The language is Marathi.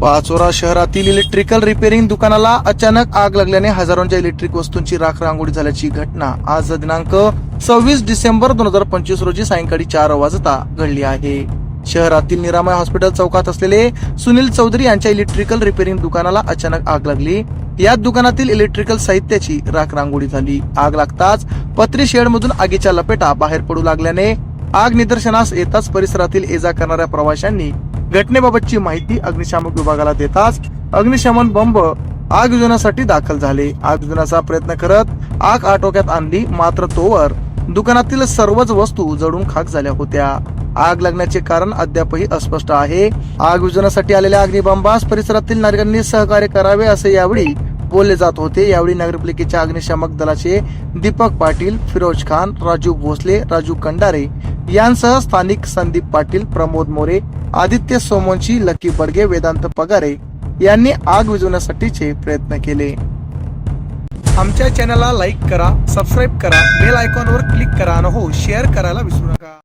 पाचोरा शहरातील इलेक्ट्रिकल रिपेअरिंग दुकानाला अचानक आग लागल्याने हजारोंच्या इलेक्ट्रिक वस्तूंची राख रांगोळी झाल्याची घटना. आज दिनांक सव्वीस डिसेंबर दोन हजार पंचवीस रोजी सायंकाळी चार वाजता घडली आहे. शहरातील निरामय हॉस्पिटल चौकात असलेले सुनील चौधरी यांच्या इलेक्ट्रिकल रिपेअरिंग दुकानाला अचानक आग लागली. या दुकानातील इलेक्ट्रिकल साहित्याची राख रांगोळी झाली. आग लागताच पत्री शेड मधून आगीच्या लपेटा बाहेर पडू लागल्याने आग निदर्शनास येताच परिसरातील ये जा करणाऱ्या प्रवाशांनी घटनेबाबतची माहिती अग्निशामक विभागाला देताच अग्निशमन बंब आग विजनासाठी दाखल झाले. आग विजनाचा प्रयत्न करत आग आटोक्यात आणली मात्र तोवर दुकानातील सर्वच वस्तू जळून खाक झाल्या होत्या. आग लागण्याचे कारण अद्यापही अस्पष्ट आहे. आग विजनासाठी आलेल्या अग्निबंबास परिसरातील नागरिकांनी सहकार्य करावे असे यावेळी बोलले जात होते. यावेळी नगरपालिकेच्या अग्निशामक दलाचे दीपक पाटील फिरोज खान राजू भोसले राजू कंडारे यांसह स्थानिक संदीप पाटील प्रमोद मोरे आदित्य सोमोंशी लकी बडगे वेदांत पगारे यांनी आग विझवण्यासाठीचे प्रयत्न केले. आमच्या चॅनलला लाईक करा सबस्क्राईब करा बेल आयकॉनवर क्लिक करा आणि हो शेअर करायला विसरू नका.